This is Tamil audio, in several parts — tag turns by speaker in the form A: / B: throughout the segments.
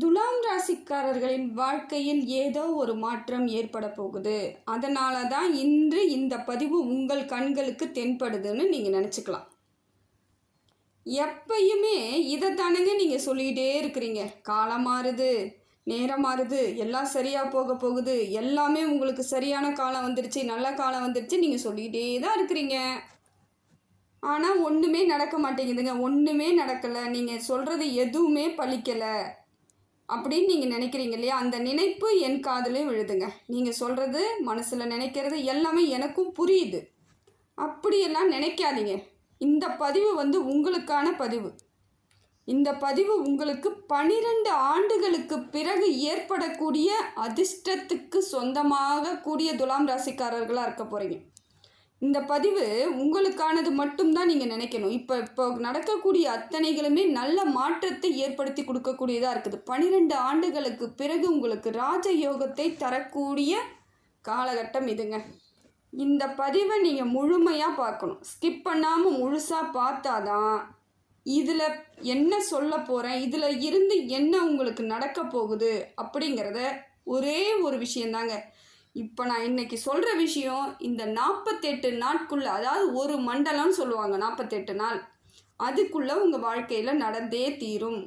A: துலாம் ராசிக்காரர்களின் வாழ்க்கையில் ஏதோ ஒரு மாற்றம் ஏற்பட போகுது. அதனால தான் இன்று இந்த பதிவு உங்கள் கண்களுக்கு தென்படுதுன்னு நீங்கள் நினச்சிக்கலாம். எப்பயுமே இதை தானுங்க நீங்கள் சொல்லிக்கிட்டே இருக்கிறீங்க. காலம் மாறுது நேரம் மாறுது எல்லாம் சரியாக போக போகுது எல்லாமே உங்களுக்கு சரியான காலம் வந்துடுச்சு நல்ல காலம் வந்துடுச்சு நீங்கள் சொல்லிக்கிட்டே தான் இருக்கிறீங்க. ஆனால் ஒன்றுமே நடக்க மாட்டேங்குதுங்க. ஒன்றுமே நடக்கலை. நீங்கள் சொல்கிறது எதுவுமே பழிக்கலை. அப்படின்னு நீங்கள் நினைக்கிறீங்க இல்லையா? அந்த நினைப்பு என் காதலையும் விழுதுங்க. நீங்கள் சொல்கிறது மனசில் நினைக்கிறது எல்லாமே எனக்கும் புரியுது. அப்படியெல்லாம் நினைக்காதீங்க. இந்த பதிவு வந்து உங்களுக்கான பதிவு. இந்த பதிவு உங்களுக்கு பனிரெண்டு ஆண்டுகளுக்கு பிறகு ஏற்படக்கூடிய அதிர்ஷ்டத்துக்கு சொந்தமாக கூடிய துலாம் ராசிக்காரர்களாக இருக்க போகிறீங்க இந்த பதிவு உங்களுக்கானது மட்டும்தான் நீங்கள் நினைக்கணும். இப்போ இப்போ நடக்கக்கூடிய அத்தனைகளுமே நல்ல மாற்றத்தை ஏற்படுத்தி கொடுக்கக்கூடியதாக இருக்குது. பன்னிரெண்டு ஆண்டுகளுக்கு பிறகு உங்களுக்கு ராஜயோகத்தை தரக்கூடிய காலகட்டம் இதுங்க. இந்த பதிவை நீங்கள் முழுமையாக பார்க்கணும். ஸ்கிப் பண்ணாமல் முழுசாக பார்த்தாதான் இதில் என்ன சொல்ல போகிறேன் இதில் இருந்து என்ன உங்களுக்கு நடக்க போகுது அப்படிங்கிறத ஒரே ஒரு விஷயந்தாங்க. இப்போ நான் இன்னைக்கு சொல்கிற விஷயம் இந்த நாற்பத்தெட்டு நாட்குள்ளே அதாவது ஒரு மண்டலம்னு சொல்லுவாங்க நாற்பத்தெட்டு நாள். அதுக்குள்ளே உங்கள் வாழ்க்கையில் நடந்தே தீரும்.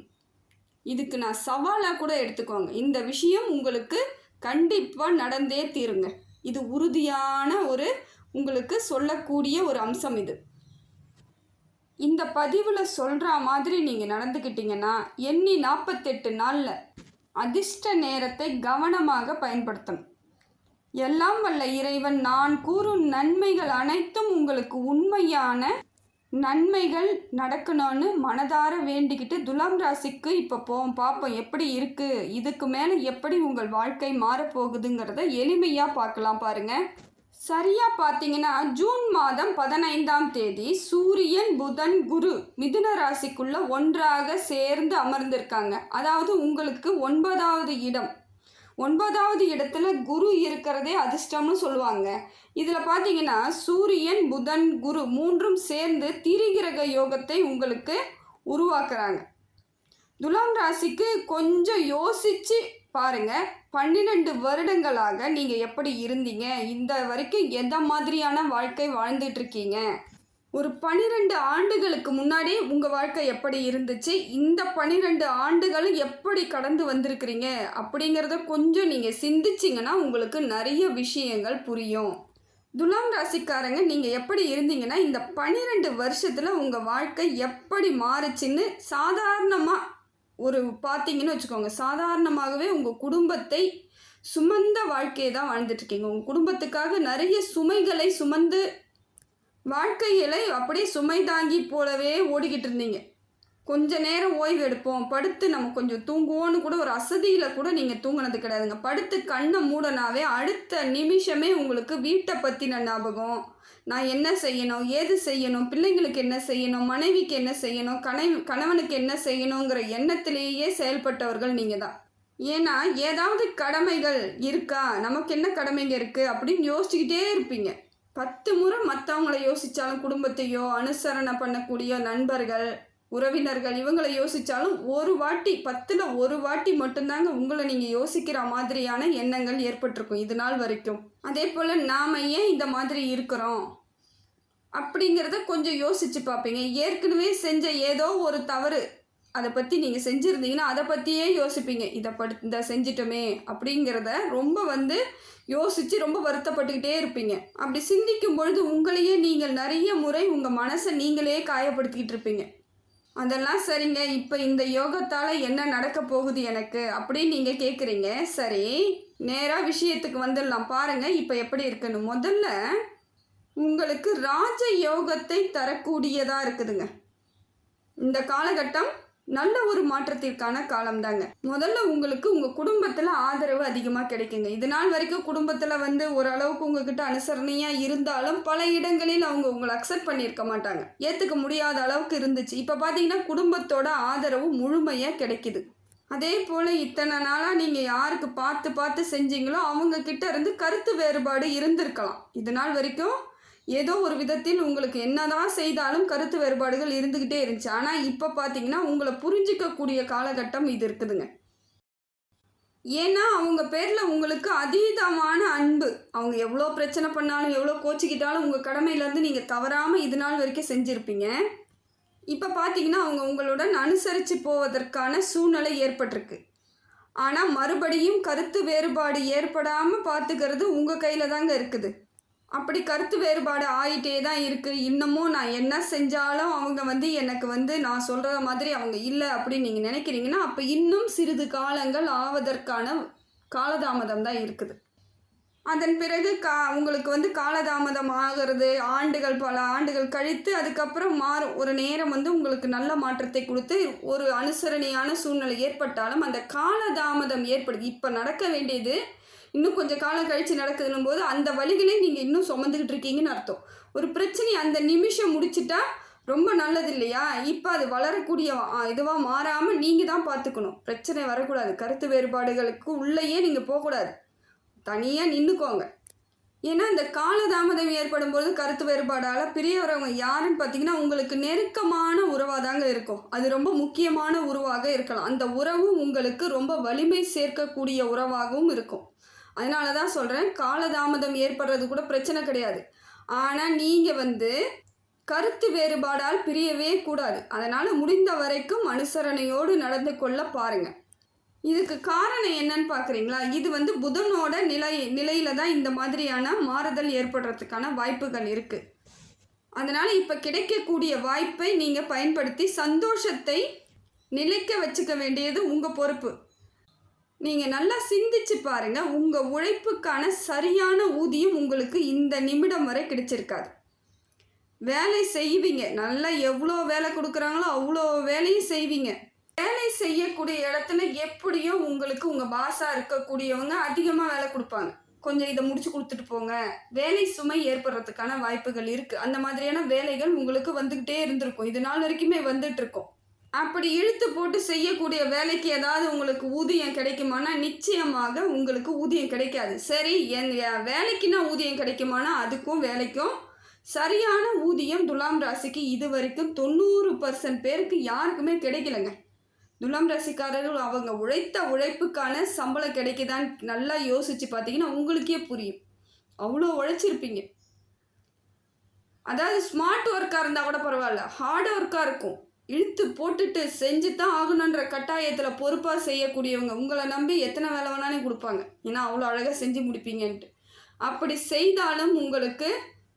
A: இதுக்கு நான் சவாலாக கூட எடுத்துக்கோங்க. இந்த விஷயம் உங்களுக்கு கண்டிப்பாக நடந்தே தீருங்க. இது உறுதியான ஒரு உங்களுக்கு சொல்லக்கூடிய ஒரு அம்சம் இது. இந்த பதிவில் சொல்கிற மாதிரி நீங்கள் நடந்துக்கிட்டிங்கன்னா எண்ணி நாற்பத்தெட்டு நாளில் அதிர்ஷ்ட நேரத்தை கவனமாக பயன்படுத்தணும். எல்லாம் வல்ல இறைவன் நான் கூறும் நன்மைகள் அனைத்தும் உங்களுக்கு உண்மையான நன்மைகள் நடக்கணும்னு மனதார வேண்டிக்கிட்டு துலாம் ராசிக்கு இப்போ போவோம். பார்ப்போம் எப்படி இருக்குது இதுக்கு மேலே எப்படி உங்கள் வாழ்க்கை மாறப்போகுதுங்கிறத எளிமையாக பார்க்கலாம் பாருங்கள் சரியாக பார்த்தீங்கன்னா ஜூன் மாதம் பதினைந்தாம் தேதி சூரியன் புதன் குரு மிதுன ராசிக்குள்ளே ஒன்றாக சேர்ந்து அமர்ந்திருக்காங்க. அதாவது உங்களுக்கு ஒன்பதாவது இடம். ஒன்பதாவது இடத்துல குரு இருக்கிறதே அதிர்ஷ்டம்னு சொல்லுவாங்க. இதில் பார்த்தீங்கன்னா சூரியன் புதன் குரு மூன்றும் சேர்ந்து திரிகிரக யோகத்தை உங்களுக்கு உருவாக்குறாங்க. துலாம் ராசிக்கு கொஞ்சம் யோசித்து பாருங்க. பன்னிரெண்டு வருடங்களாக நீங்கள் எப்படி இருந்தீங்க? இந்த வரைக்கும் எந்த மாதிரியான வாழ்க்கை வாழ்ந்துட்டு இருக்கீங்க? ஒரு பனிரெண்டு ஆண்டுகளுக்கு முன்னாடி உங்கள் வாழ்க்கை எப்படி இருந்துச்சு? இந்த பன்னிரெண்டு ஆண்டுகளும் எப்படி கடந்து வந்திருக்கிறீங்க? அப்படிங்கிறத கொஞ்சம் நீங்கள் சிந்திச்சிங்கன்னா உங்களுக்கு நிறைய விஷயங்கள் புரியும். துலாம் ராசிக்காரங்க நீங்கள் எப்படி இருந்தீங்கன்னா இந்த பன்னிரெண்டு வருஷத்தில் உங்கள் வாழ்க்கை எப்படி மாறுச்சின்னு சாதாரணமாக ஒரு பார்த்தீங்கன்னு வச்சுக்கோங்க. சாதாரணமாகவே உங்கள் குடும்பத்தை சுமந்த வாழ்க்கையை தான் வாழ்ந்துட்டுருக்கீங்க உங்கள் குடும்பத்துக்காக நிறைய சுமைகளை சுமந்து வாழ்க்கையில் அப்படியே சுமை தாங்கி போலவே ஓடிக்கிட்டு இருந்தீங்க கொஞ்ச நேரம் ஓய்வு எடுப்போம். படுத்து நம்ம கொஞ்சம் தூங்குவோன்னு கூட ஒரு அசதியில் கூட நீங்கள் தூங்கினது கிடையாதுங்க. படுத்து கண்ணை மூடனாவே அடுத்த நிமிஷமே உங்களுக்கு வீட்டை பற்றின ஞாபகம். நான் என்ன செய்யணும்? ஏது செய்யணும்? பிள்ளைங்களுக்கு என்ன செய்யணும்? மனைவிக்கு என்ன செய்யணும்? கணை கணவனுக்கு என்ன செய்யணுங்கிற எண்ணத்திலேயே செயல்பட்டவர்கள் நீங்கள் தான் ஏன்னா ஏதாவது கடமைகள் இருக்கா? நமக்கு என்ன கடமைங்க இருக்குது அப்படின்னு யோசிச்சுக்கிட்டே இருப்பீங்க. பத்து முறை மற்றவங்கள யோசித்தாலும் குடும்பத்தையோ அனுசரணை பண்ணக்கூடிய நண்பர்கள் உறவினர்கள் இவங்களை யோசித்தாலும் ஒரு வாட்டி பத்தில் ஒரு வாட்டி மட்டும்தாங்க உங்களை நீங்கள் யோசிக்கிற மாதிரியான எண்ணங்கள் ஏற்பட்டிருக்கும் இது நாள் வரைக்கும். அதே போல் நாம் ஏன் இந்த மாதிரி இருக்கிறோம்? அப்படிங்கிறத கொஞ்சம் யோசித்து பார்ப்பீங்க. ஏற்கனவே செஞ்ச ஏதோ ஒரு தவறு அதை பற்றி நீங்கள் செஞ்சுருந்தீங்கன்னா அதை பற்றியே யோசிப்பீங்க. இதை படு இந்த செஞ்சிட்டோமே அப்படிங்கிறத ரொம்ப வந்து யோசித்து ரொம்ப வருத்தப்பட்டுக்கிட்டே இருப்பீங்க. அப்படி சிந்திக்கும் பொழுது உங்களையே நீங்கள் நிறைய முறை உங்கள் மனசை நீங்களே காயப்படுத்திக்கிட்டு இருப்பீங்க. அதெல்லாம் சரிங்க. இப்போ இந்த யோகத்தால் என்ன நடக்க போகுது எனக்கு அப்படின்னு நீங்கள் கேட்குறீங்க சரி நேராக விஷயத்துக்கு வந்துடலாம். பாருங்கள் இப்போ எப்படி இருக்குன்னு. முதல்ல உங்களுக்கு ராஜ யோகத்தை தரக்கூடியதாக இருக்குதுங்க. இந்த காலகட்டம் நல்ல ஒரு மாற்றத்திற்கான காலம் தாங்க முதல்ல உங்களுக்கு உங்கள் குடும்பத்தில் ஆதரவு அதிகமாக கிடைக்குங்க. இது நாள் வரைக்கும் குடும்பத்தில் வந்து ஓரளவுக்கு உங்ககிட்ட அனுசரணையாக இருந்தாலும் பல இடங்களில் அவங்க உங்களை அக்செப்ட் பண்ணியிருக்க மாட்டாங்க. ஏற்றுக்க முடியாத அளவுக்கு இருந்துச்சு. இப்போ பார்த்தீங்கன்னா குடும்பத்தோட ஆதரவு முழுமையாக கிடைக்குது. அதே போல் இத்தனை நாளாக நீங்கள் யாருக்கு பார்த்து பார்த்து செஞ்சீங்களோ அவங்க கிட்ட இருந்து கருத்து வேறுபாடு இருந்திருக்கலாம். இது நாள் வரைக்கும் ஏதோ ஒரு விதத்தில் உங்களுக்கு என்னதான் செய்தாலும் கருத்து வேறுபாடுகள் இருந்துக்கிட்டே இருந்துச்சு. ஆனால் இப்போ பார்த்தீங்கன்னா உங்களை புரிஞ்சிக்கக்கூடிய காலகட்டம் இது இருக்குதுங்க. ஏன்னா அவங்க பேரில் உங்களுக்கு அதீதமான அன்பு. அவங்க எவ்வளோ பிரச்சனை பண்ணாலும் எவ்வளோ கோச்சிக்கிட்டாலும் உங்கள் கடமையிலேருந்து நீங்கள் தவறாமல் இது நாள் வரைக்கும் செஞ்சுருப்பீங்க. இப்போ பார்த்தீங்கன்னா அவங்க உங்களுடன் அனுசரித்து போவதற்கான சூழ்நிலை ஏற்பட்டிருக்கு. ஆனால் மறுபடியும் கருத்து வேறுபாடு ஏற்படாமல் பார்த்துக்கிறது உங்கள் கையில் தாங்க இருக்குது. அப்படி கருத்து வேறுபாடு ஆயிட்டே தான் இருக்குது இன்னமும் நான் என்ன செஞ்சாலும் அவங்க வந்து எனக்கு வந்து நான் சொல்கிற மாதிரி அவங்க இல்லை அப்படின்னு நீங்கள் நினைக்கிறீங்கன்னா அப்போ இன்னும் சிறிது காலங்கள் ஆவதற்கான காலதாமதம் தான் இருக்குது. அதன் பிறகு கா உங்களுக்கு வந்து காலதாமதம் ஆகிறது ஆண்டுகள் பல ஆண்டுகள் கழித்து அதுக்கப்புறம் மாறும். ஒரு நேரம் வந்து உங்களுக்கு நல்ல மாற்றத்தை கொடுத்து ஒரு அனுசரணையான சூழ்நிலை ஏற்பட்டாலும் அந்த காலதாமதம் ஏற்படுது. இப்போ நடக்க வேண்டியது இன்னும் கொஞ்சம் காலம் கழித்து நடக்குதுன்னும் போது அந்த வழிகளே நீங்கள் இன்னும் சுமந்துக்கிட்டு இருக்கீங்கன்னு அர்த்தம். ஒரு பிரச்சனை அந்த நிமிஷம் முடிச்சிட்டா ரொம்ப நல்லது இல்லையா? இப்போ அது வளரக்கூடிய இதுவாக மாறாமல் நீங்கள் தான் பார்த்துக்கணும் பிரச்சனை வரக்கூடாது. கருத்து வேறுபாடுகளுக்கு உள்ளேயே நீங்கள் போகக்கூடாது. தனியாக நின்றுக்கோங்க ஏன்னா இந்த காலதாமதம் ஏற்படும் பொழுது கருத்து வேறுபாடால் பிரியவரவங்க யாருன்னு பார்த்தீங்கன்னா உங்களுக்கு நெருக்கமான உறவாக தாங்க இருக்கும். அது ரொம்ப முக்கியமான உறவாக இருக்கலாம். அந்த உறவு உங்களுக்கு ரொம்ப வலிமை சேர்க்கக்கூடிய உறவாகவும் இருக்கும். அதனால தான் சொல்கிறேன் காலதாமதம் ஏற்படுறது கூட பிரச்சனை கிடையாது. ஆனால் நீங்கள் வந்து கருத்து வேறுபாடால் பிரியவே கூடாது. அதனால் முடிந்த வரைக்கும் அனுசரணையோடு நடந்து கொள்ள பாருங்கள் இதுக்கு காரணம் என்னன்னு பார்க்குறீங்களா இது வந்து புதனோட நிலை நிலையில தான் இந்த மாதிரியான மாறுதல் ஏற்படுறதுக்கான வாய்ப்புகள் இருக்குது அதனால் இப்போ கிடைக்கக்கூடிய வாய்ப்பை நீங்கள் பயன்படுத்தி சந்தோஷத்தை நிலைக்க வச்சுக்க வேண்டியது உங்கள் பொறுப்பு. நீங்கள் நல்லா சிந்திச்சு பாருங்க. உங்கள் உழைப்புக்கான சரியான ஊதியம் உங்களுக்கு இந்த நிமிடம் வரை கிடைச்சிருக்காது. வேலை செய்வீங்க. நல்லா எவ்வளோ வேலை கொடுக்குறாங்களோ அவ்வளோ வேலையும் செய்வீங்க. வேலை செய்யக்கூடிய இடத்துல எப்படியோ உங்களுக்கு உங்கள் பாஸாக இருக்கக்கூடியவங்க அதிகமாக வேலை கொடுப்பாங்க. கொஞ்சம் இதை முடிச்சு கொடுத்துட்டு போங்க. வேலை சுமை ஏற்படுறதுக்கான வாய்ப்புகள் இருக்குது அந்த மாதிரியான வேலைகள் உங்களுக்கு வந்துக்கிட்டே இருந்திருக்கும். இது நாள் வரைக்குமே வந்துட்டு இருக்கும். அப்படி இழுத்து போட்டு செய்யக்கூடிய வேலைக்கு ஏதாவது உங்களுக்கு ஊதியம் கிடைக்குமானா நிச்சயமாக உங்களுக்கு ஊதியம் கிடைக்காது. சரி என் வேலைக்குன்னா ஊதியம் கிடைக்குமானா அதுக்கும் வேலைக்கும். சரியான ஊதியம் துலாம் ராசிக்கு இது வரைக்கும் தொண்ணூறு பர்சன்ட் பேருக்கு யாருக்குமே கிடைக்கலங்க. துலாம் ராசிக்காரர்கள் அவங்க உழைத்த உழைப்புக்கான சம்பளம் கிடைக்குதான்னு நல்லா யோசித்து பார்த்தீங்கன்னா உங்களுக்கே புரியும். அவ்வளோ உழைச்சிருப்பீங்க. அதாவது ஸ்மார்ட் ஒர்க்காக இருந்தால் கூட பரவாயில்ல. ஹார்ட் ஒர்க்காக இருக்கும். இழுத்து போட்டுட்டு செஞ்சு தான் ஆகணுன்ற கட்டாயத்தில் பொறுப்பாக செய்யக்கூடியவங்க உங்களை நம்பி எத்தனை வேலை வேணாலும் கொடுப்பாங்க. ஏன்னா அவ்வளோ அழகாக செஞ்சு முடிப்பீங்கன்ட்டு. அப்படி செய்தாலும் உங்களுக்கு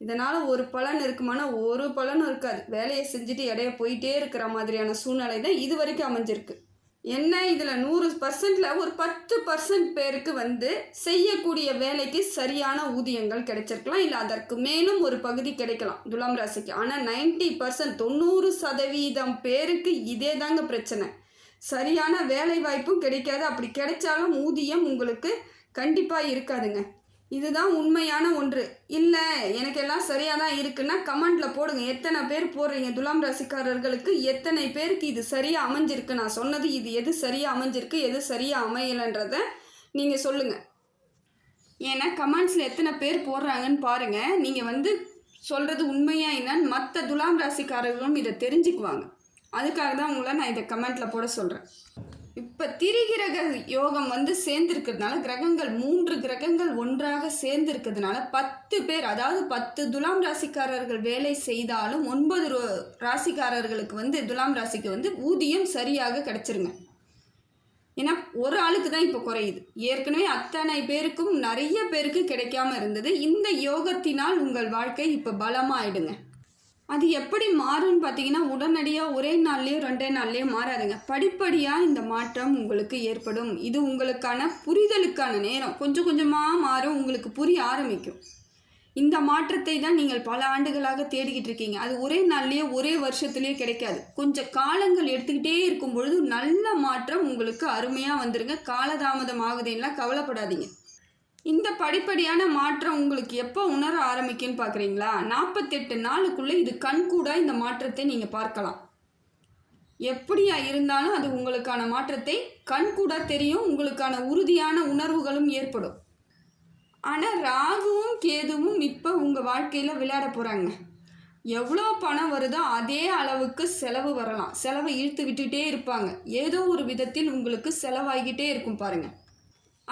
A: இதனால் ஒரு பலன் இருக்குமானா ஒரு பலனும் இருக்காது. வேலையை செஞ்சுட்டு இடைய போயிட்டே இருக்கிற மாதிரியான சூழ்நிலை தான் இது வரைக்கும் அமைஞ்சிருக்கு. என்ன இதில் நூறு பர்சன்டில் ஒரு பத்து பர்சன்ட் பேருக்கு வந்து செய்யக்கூடிய வேலைக்கு சரியான ஊதியங்கள் கிடைச்சிருக்கலாம். இல்லை அதற்கு மேலும் ஒரு பகுதி கிடைக்கலாம். துலாம் ராசிக்கு. ஆனால் நைன்டி பர்சன்ட் தொண்ணூறு சதவீதம் பேருக்கு இதே தாங்க பிரச்சனை. சரியான வேலை வாய்ப்பும் கிடைக்காது. அப்படி கிடைச்சாலும் ஊதியம் உங்களுக்கு கண்டிப்பாக இருக்காதுங்க. இதுதான் உண்மையான ஒன்று. இல்லை எனக்கு எல்லாம் சரியாக தான் இருக்குன்னா கமெண்டில் போடுங்க. எத்தனை பேர் போடுறீங்க? துலாம் ராசிக்காரர்களுக்கு எத்தனை பேருக்கு இது சரியாக அமைஞ்சிருக்கு? நான் சொன்னது இது எது சரியாக அமைஞ்சிருக்கு? எது சரியாக அமையலைன்றத நீங்கள் சொல்லுங்கள் ஏன்னா கமெண்ட்ஸில் எத்தனை பேர் போடுறாங்கன்னு பாருங்கள் நீங்கள் வந்து சொல்கிறது உண்மையாக என்னன்னு மற்ற துலாம் ராசிக்காரர்களும் இதை தெரிஞ்சுக்குவாங்க. அதுக்காக தான் உங்களை நான் இதை கமெண்ட்டில் போட சொல்கிறேன் இப்போ திரிகிரக யோகம் வந்து சேர்ந்துருக்கிறதுனால கிரகங்கள் மூன்று கிரகங்கள் ஒன்றாக சேர்ந்துருக்கிறதுனால பத்து பேர் அதாவது பத்து துலாம் ராசிக்காரர்கள் வேலை செய்தாலும் ஒன்பது ரோ- ராசிக்காரர்களுக்கு வந்து துலாம் ராசிக்கு வந்து ஊதியம் சரியாக கிடச்சிருங்க. ஏன்னா ஒரு ஆளுக்கு தான் இப்போ குறையுது. ஏற்கனவே அத்தனை பேருக்கும் நிறைய பேருக்கு கிடைக்காம இருந்தது. இந்த யோகத்தினால் உங்கள் வாழ்க்கை இப்போ பலமாயிடுங்க. அது எப்படி மாறும்னு பார்த்தீங்கன்னா உடனடியாக ஒரே நாள்லேயோ ரெண்டே நாள்லேயோ மாறாதுங்க. படிப்படியாக இந்த மாற்றம் உங்களுக்கு ஏற்படும். இது உங்களுக்கான புரிதலுக்கான நேரம். கொஞ்சம் கொஞ்சமாக மாறும் உங்களுக்கு புரிய ஆரம்பிக்கும். இந்த மாற்றத்தை தான் நீங்கள் பல ஆண்டுகளாக தேடிக்கிட்டு இருக்கீங்க. அது ஒரே நாள்லேயே ஒரே வருஷத்துலேயே கிடைக்காது. கொஞ்சம் காலங்கள் எடுத்துக்கிட்டே இருக்கும் பொழுது நல்ல மாற்றம் உங்களுக்கு அருமையாக வந்துருங்க. காலதாமதம் ஆகுதுன்னா கவலைப்படாதீங்க. இந்த படிப்படியான மாற்றம் உங்களுக்கு எப்போ உணர ஆரம்பிக்குன்னு பார்க்குறீங்களா? நாற்பத்தெட்டு நாளுக்குள்ளே இது கண்கூடாக இந்த மாற்றத்தை நீங்கள் பார்க்கலாம். எப்படியா இருந்தாலும் அது உங்களுக்கான மாற்றத்தை கண்கூடாக தெரியும் உங்களுக்கான உறுதியான உணர்வுகளும் ஏற்படும். ஆனால் ராகுவும் கேதுவும் இப்போ உங்கள் வாழ்க்கையில் விளையாட போகிறாங்க எவ்வளோ பணம் வருதோ அதே அளவுக்கு செலவு வரலாம். செலவை இழுத்து விட்டுகிட்டே இருப்பாங்க. ஏதோ ஒரு விதத்தில் உங்களுக்கு செலவாகிக்கிட்டே இருக்கும் பாருங்கள்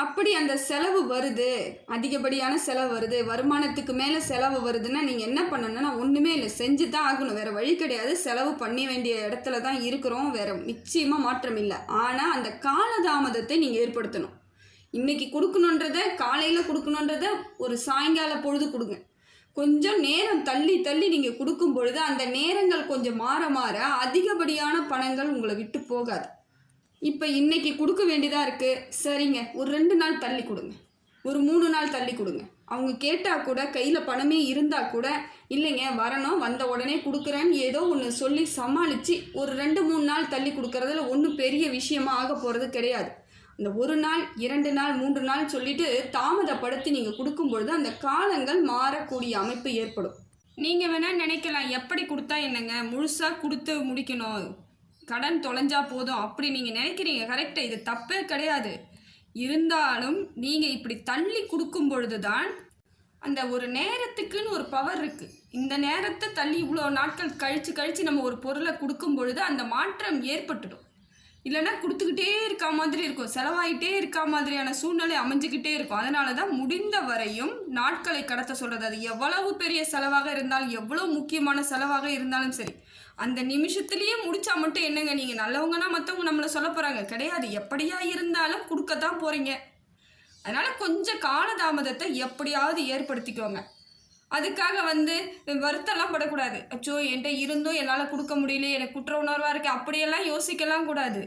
A: அப்படி அந்த செலவு வருது. அதிகப்படியான செலவு வருது. வருமானத்துக்கு மேலே செலவு வருதுன்னா நீங்கள் என்ன பண்ணணும்னா ஒன்றுமே இல்லை. செஞ்சு தான் ஆகணும். வேறு வழி கிடையாது. செலவு பண்ண வேண்டிய இடத்துல தான் இருக்கிறோம். வேறு நிச்சயமாக மாற்றம் இல்லை. ஆனால் அந்த காலதாமதத்தை நீங்கள் ஏற்படுத்தணும். இன்றைக்கி கொடுக்கணுன்றத காலையில் கொடுக்கணுன்றத ஒரு சாயங்கால பொழுது கொடுங்க. கொஞ்சம் நேரம் தள்ளி தள்ளி நீங்கள் கொடுக்கும் பொழுது அந்த நேரங்கள் கொஞ்சம் மாற மாற அதிகப்படியான பணங்கள் உங்களை விட்டு போகாது. இப்போ இன்னைக்கு கொடுக்க வேண்டியதாக இருக்குது சரிங்க. ஒரு ரெண்டு நாள் தள்ளி கொடுங்க. ஒரு மூணு நாள் தள்ளி கொடுங்க. அவங்க கேட்டால் கூட கையில் பணமே இருந்தால் கூட இல்லைங்க வரணும் வந்த உடனே கொடுக்குறேன்னு ஏதோ ஒன்று சொல்லி சமாளித்து ஒரு ரெண்டு மூணு நாள் தள்ளி கொடுக்குறதுல ஒன்றும் பெரிய விஷயமா ஆக போகிறது கிடையாது. அந்த ஒரு நாள் இரண்டு நாள் மூன்று நாள் சொல்லிட்டு தாமதப்படுத்தி நீங்கள் கொடுக்கும் பொழுது அந்த காலங்கள் மாறக்கூடிய அமைப்பு ஏற்படும். நீங்கள் வேணால் நினைக்கலாம் எப்படி கொடுத்தா என்னங்க? முழுசாக கொடுத்து முடிக்கணும். கடன் தொலைஞ்சா போதும் அப்படி நீங்கள் நினைக்கிறீங்க. கரெக்டாக இது தப்பே கிடையாது. இருந்தாலும் நீங்கள் இப்படி தள்ளி கொடுக்கும் பொழுது தான் அந்த ஒரு நேரத்துக்குன்னு ஒரு பவர் இருக்குது இந்த நேரத்தை தள்ளி இவ்வளோ நாட்கள் கழித்து கழித்து நம்ம ஒரு பொருளை கொடுக்கும் பொழுது அந்த மாற்றம் ஏற்பட்டுடும். இல்லைன்னா கொடுத்துக்கிட்டே இருக்கா மாதிரி இருக்கும். செலவாயிட்டே இருக்கா மாதிரியான சூழ்நிலை அமைஞ்சிக்கிட்டே இருக்கும். அதனால தான் முடிந்த வரையும் நாட்களை கடத்த சொல்கிறது அது எவ்வளவு பெரிய செலவாக இருந்தாலும் எவ்வளோ முக்கியமான செலவாக இருந்தாலும் சரி அந்த நிமிஷத்துலேயே முடிச்சா மட்டும் என்னங்க நீங்கள் நல்லவங்கன்னா மற்றவங்க நம்மளை சொல்ல போகிறாங்க கிடையாது. எப்படியா இருந்தாலும் கொடுக்கத்தான் போகிறீங்க அதனால் கொஞ்சம் காலதாமதத்தை எப்படியாவது ஏற்படுத்திக்கோங்க. அதுக்காக வந்து வருத்தம்லாம் படக்கூடாது. அச்சோ என்கிட்ட இருந்தும் என்னால் கொடுக்க முடியல எனக்கு குற்ற உணர்வாக இருக்குது அப்படியெல்லாம் யோசிக்கலாம் கூடாது.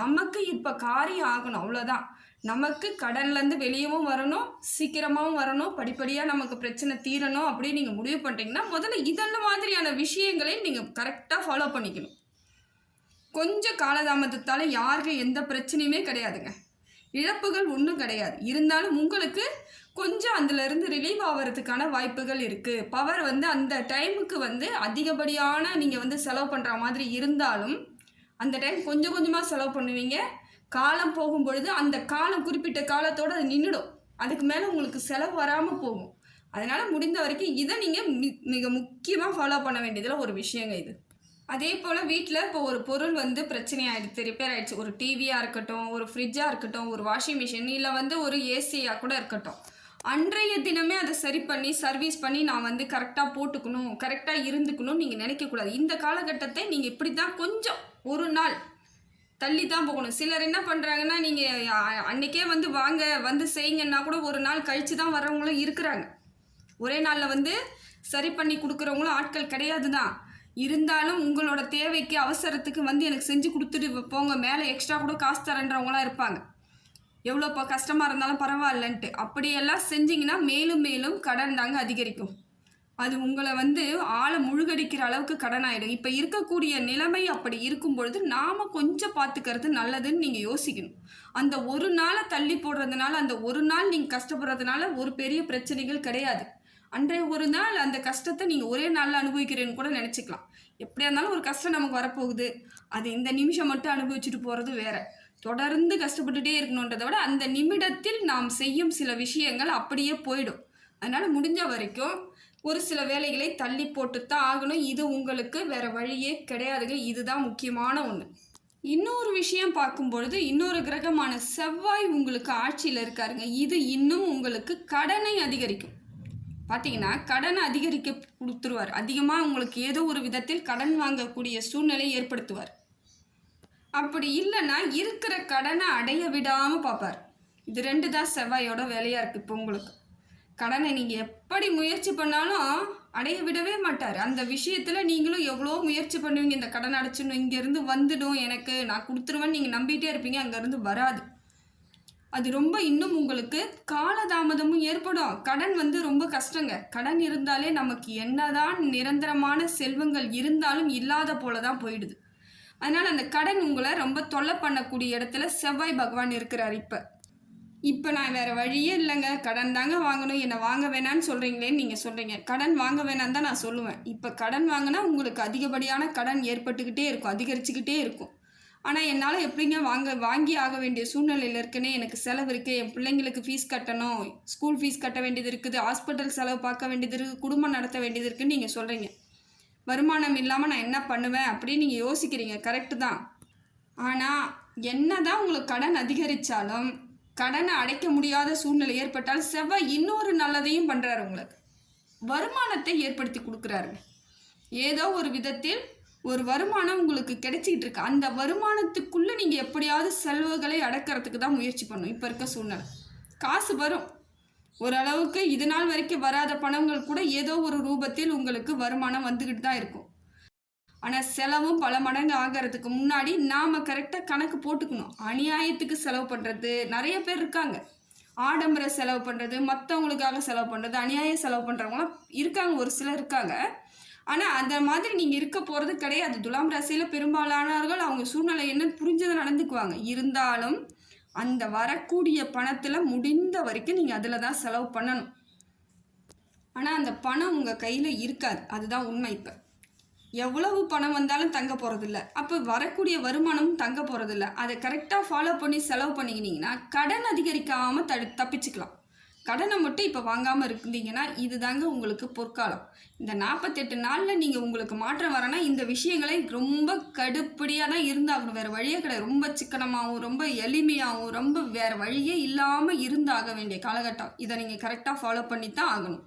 A: நமக்கு இப்போ காரியம் ஆகணும். அவ்வளோதான் நமக்கு கடன்லேருந்து வெளியவும் வரணும் சீக்கிரமாகவும் வரணும் படிப்படியாக நமக்கு பிரச்சனை தீரணும் அப்படின்னு நீங்கள் முடிவு பண்ணுறீங்கன்னா முதல்ல இதெல்லாம் மாதிரியான விஷயங்களையும் நீங்கள் கரெக்டாக ஃபாலோ பண்ணிக்கணும். கொஞ்சம் காலதாமதத்தால் யாருக்கும் எந்த பிரச்சனையுமே கிடையாதுங்க. இழப்புகள் ஒன்றும் கிடையாது. இருந்தாலும் உங்களுக்கு கொஞ்சம் அதுலேருந்து ரிலீவ் ஆகிறதுக்கான வாய்ப்புகள் இருக்குது பவர் வந்து அந்த டைமுக்கு வந்து அதிகப்படியான நீங்கள் வந்து செலவு பண்ணுற மாதிரி இருந்தாலும் அந்த டைம் கொஞ்சம் கொஞ்சமாக செலவு பண்ணுவீங்க. காலம் போகும் பொழுது அந்த காலம் குறிப்பிட்ட காலத்தோடு அது நின்றுடும் அதுக்கு மேலே உங்களுக்கு செலவு வராமல் போகும். அதனால் முடிந்த வரைக்கும் இதை நீங்கள் மிக முக்கியமாக ஃபாலோ பண்ண வேண்டியதில் ஒரு விஷயங்க இது. அதே போல் வீட்டில் இப்போ ஒரு பொருள் வந்து பிரச்சனை ஆகிடுச்சு ரிப்பேர் ஆகிடுச்சு ஒரு டிவியாக இருக்கட்டும் ஒரு ஃப்ரிட்ஜாக இருக்கட்டும் ஒரு வாஷிங் மிஷின் இல்லை வந்து ஒரு ஏசியாக கூட இருக்கட்டும். அன்றைய தினமே அதை சரி பண்ணி சர்வீஸ் பண்ணி நான் வந்து கரெக்டாக போட்டுக்கணும் கரெக்டாக இருந்துக்கணும்னு நீங்கள் நினைக்கக்கூடாது. இந்த காலகட்டத்தை நீங்கள் இப்படி தான் கொஞ்சம் ஒரு நாள் தள்ளி தான் போகணும். சிலர் என்ன பண்ணுறாங்கன்னா நீங்கள் அன்னைக்கே வந்து வாங்க வந்து செய்யுங்கன்னா கூட ஒரு நாள் கழித்து தான் வர்றவங்களும் இருக்கிறாங்க. ஒரே நாளில் வந்து சரி பண்ணி கொடுக்குறவங்களும் ஆட்கள் கிடையாது தான் இருந்தாலும் உங்களோட தேவைக்கு அவசரத்துக்கு வந்து எனக்கு செஞ்சு கொடுத்துட்டு போங்க. மேலே எக்ஸ்ட்ரா கூட காசு தரேன்றவங்களாம் இருப்பாங்க. எவ்வளோ இப்போ கஷ்டமாக இருந்தாலும் பரவாயில்லன்ட்டு. அப்படியெல்லாம் செஞ்சிங்கன்னா மேலும் மேலும் கடன் தாங்க அதிகரிக்கும். அது உங்களை வந்து ஆளை முழுகடிக்கிற அளவுக்கு கடன் ஆகிடும் இப்போ இருக்கக்கூடிய நிலைமை அப்படி இருக்கும் பொழுது நாம் கொஞ்சம் பார்த்துக்கிறது நல்லதுன்னு நீங்கள் யோசிக்கணும். அந்த ஒரு நாளை தள்ளி போடுறதுனால அந்த ஒரு நாள் நீங்கள் கஷ்டப்படுறதுனால ஒரு பெரிய பிரச்சனைகள் கிடையாது. அன்றைய ஒரு நாள் அந்த கஷ்டத்தை நீங்கள் ஒரே நாளில் அனுபவிக்கிறேன்னு கூட நினச்சிக்கலாம். எப்படியா இருந்தாலும் ஒரு கஷ்டம் நமக்கு வரப்போகுது. அது இந்த நிமிஷம் மட்டும் அனுபவிச்சுட்டு போகிறது வேற. தொடர்ந்து கஷ்டப்பட்டுட்டே இருக்கணுன்றதை விட அந்த நிமிடத்தில் நாம் செய்யும் சில விஷயங்கள் அப்படியே போயிடும். அதனால் முடிஞ்ச வரைக்கும் ஒரு சில வேலைகளை தள்ளி போட்டு தான் ஆகணும். இது உங்களுக்கு வேற வழியே கிடையாதுங்க. இதுதான் முக்கியமான ஒன்று இன்னொரு விஷயம் பார்க்கும்பொழுது இன்னொரு கிரகமான செவ்வாய் உங்களுக்கு ஆட்சியில் இருக்காருங்க. இது இன்னும் உங்களுக்கு கடனை அதிகரிக்கும். பார்த்தீங்கன்னா கடனை அதிகரிக்க கொடுத்துருவார். அதிகமாக உங்களுக்கு ஏதோ ஒரு விதத்தில் கடன் வாங்கக்கூடிய சூழ்நிலை ஏற்படுத்துவார். அப்படி இல்லைன்னா இருக்கிற கடனை அடைய விடாமல் பார்ப்பார். இது ரெண்டு தான் செவ்வாயோட வேலையாக இருக்குது இப்போ உங்களுக்கு. கடனை நீங்கள் எப்படி முயற்சி பண்ணாலும் அடைய விடவே மாட்டார். அந்த விஷயத்தில் நீங்களும் எவ்வளோ முயற்சி பண்ணுவீங்க. இந்த கடன் அடைச்சிடணும் இங்கேருந்து வந்துடும் எனக்கு. நான் கொடுத்துருவேன்னு நீங்கள் நம்பிட்டே இருப்பீங்க. அங்கேருந்து வராது. அது ரொம்ப இன்னும் உங்களுக்கு காலதாமதமும் ஏற்படும். கடன் வந்து ரொம்ப கஷ்டங்க. கடன் இருந்தாலே நமக்கு என்னதான் நிரந்தரமான செல்வங்கள் இருந்தாலும் இல்லாத போல தான் போயிடுது. அதனால் அந்த கடன் உங்களை ரொம்ப தொல்லை பண்ணக்கூடிய இடத்துல செவ்வாய் பகவான் இருக்கிறார் இப்போ. இப்போ நான் வேறு வழியே இல்லைங்க. கடன் தாங்க வாங்கணும். என்னை வாங்க வேணான்னு சொல்கிறீங்களேன்னு நீங்கள் சொல்கிறீங்க கடன் வாங்க வேணான்னு தான் நான் சொல்லுவேன். இப்போ கடன் வாங்கினா உங்களுக்கு அதிகப்படியான கடன் ஏற்பட்டுக்கிட்டே இருக்கும். அதிகரிச்சுக்கிட்டே இருக்கும். ஆனால் என்னால் எப்படிங்க வாங்க வாங்கி ஆக வேண்டிய சூழ்நிலையில் இருக்குன்னே எனக்கு செலவு இருக்குது என் பிள்ளைங்களுக்கு ஃபீஸ் கட்டணும். ஸ்கூல் ஃபீஸ் கட்ட வேண்டியது இருக்குது. ஹாஸ்பிட்டல் செலவு பார்க்க வேண்டியது இருக்குது குடும்பம் நடத்த வேண்டியது இருக்குன்னு நீங்கள் சொல்கிறீங்க வருமானம் இல்லாமல் நான் என்ன பண்ணுவேன் அப்படின்னு நீங்கள் யோசிக்கிறீங்க. கரெக்டு தான். ஆனால் என்ன தான் உங்களுக்கு கடன் அதிகரித்தாலும் கடனை அடைக்க முடியாத சூழ்நிலை ஏற்பட்டால் செவ்வாய் இன்னொரு நல்லதையும் பண்ணுறாரு உங்களுக்கு. வருமானத்தை ஏற்படுத்தி கொடுக்குறாருங்க. ஏதோ ஒரு விதத்தில் ஒரு வருமானம் உங்களுக்கு கிடைச்சிக்கிட்டு இருக்கு. அந்த வருமானத்துக்குள்ளே நீங்கள் எப்படியாவது செலவுகளை அடக்கிறதுக்கு தான் முயற்சி பண்ணும் இப்போ இருக்க சூழ்நிலை. காசு வரும். ஓரளவுக்கு இது நாள் வரைக்கும் வராத பணங்கள் கூட ஏதோ ஒரு ரூபத்தில் உங்களுக்கு வருமானம் வந்துக்கிட்டு தான் இருக்கும். ஆனால் செலவும் பல மடங்கு ஆகிறதுக்கு முன்னாடி நாம் கரெக்டாக கணக்கு போட்டுக்கணும். அநியாயத்துக்கு செலவு பண்ணுறது நிறைய பேர் இருக்காங்க. ஆடம்பர செலவு பண்ணுறது மற்றவங்களுக்காக செலவு பண்ணுறது அநியாய செலவு பண்ணுறவங்களாம் இருக்காங்க ஒரு சிலர் இருக்காங்க. ஆனால் அந்த மாதிரி நீங்கள் இருக்க போகிறது கிடையாது. துலாம் ராசியில் பெரும்பாலானவர்கள் அவங்க சூழ்நிலை என்ன புரிஞ்சதை நடந்துக்குவாங்க. இருந்தாலும் அந்த வரக்கூடிய பணத்தில் முடிந்த வரைக்கும் நீங்கள் அதில் தான் செலவு பண்ணணும். ஆனால் அந்த பணம் உங்கள் கையில் இருக்காது. அதுதான் உண்மை இப்போ. எவ்வளவு பணம் வந்தாலும் தங்க போகிறதில்ல அப்போ வரக்கூடிய வருமானமும் தங்க போகிறதில்ல அதை கரெக்டாக ஃபாலோ பண்ணி செலவு பண்ணிக்கினீங்கன்னா கடன் அதிகரிக்காமல் தடு தப்பிச்சுக்கலாம். கடனை மட்டும் இப்போ வாங்காமல் இருந்தீங்கன்னா இதுதாங்க உங்களுக்கு பொற்காலம். இந்த நாற்பத்தெட்டு நாளில் நீங்கள் உங்களுக்கு மாற்றம் வரனா இந்த விஷயங்களை ரொம்ப கடுப்படியாக தான் இருந்தாகணும். வேறு வழியே கிடையாது. ரொம்ப சிக்கனமாகவும் ரொம்ப எளிமையாகவும் ரொம்ப வேறு வழியே இல்லாமல் இருந்தாக வேண்டிய காலகட்டம். இதை நீங்கள் கரெக்டாக ஃபாலோ பண்ணி தான் ஆகணும்.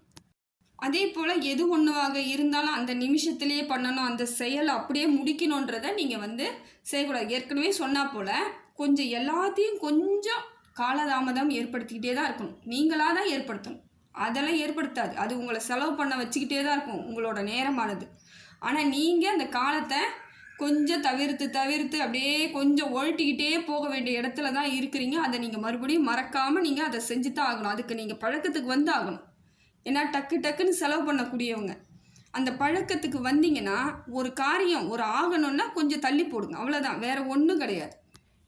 A: அதே போல் எது ஒன்றுவாக இருந்தாலும் அந்த நிமிஷத்துலேயே பண்ணணும் அந்த செயலை அப்படியே முடிக்கணுன்றதை நீங்கள் வந்து செய்யக்கூடாது. ஏற்கனவே சொன்னால் போல் கொஞ்சம் எல்லாத்தையும் கொஞ்சம் காலதாமதம் ஏற்படுத்திக்கிட்டே தான் இருக்கணும். நீங்களாக தான் ஏற்படுத்தணும். அதெல்லாம் ஏற்படுத்தாது. அது உங்களை செலவு பண்ண வச்சுக்கிட்டே தான் இருக்கும். உங்களோட நேரமானது. ஆனால் நீங்கள் அந்த காலத்தை கொஞ்சம் தவிர்த்து தவிர்த்து அப்படியே கொஞ்சம் ஒழட்டிக்கிட்டே போக வேண்டிய இடத்துல தான் இருக்கிறீங்க. அதை நீங்கள் மறுபடியும் மறக்காமல் நீங்கள் அதை செஞ்சு தான் ஆகணும். அதுக்கு நீங்கள் பழக்கத்துக்கு வந்து ஆகணும் ஏன்னா டக்கு டக்குன்னு செலவு பண்ணக்கூடியவங்க. அந்த பழக்கத்துக்கு வந்தீங்கன்னா ஒரு காரியம் ஒரு ஆகணும்னா கொஞ்சம் தள்ளி போடுங்க. அவ்வளோதான் வேற ஒன்றும் கிடையாது.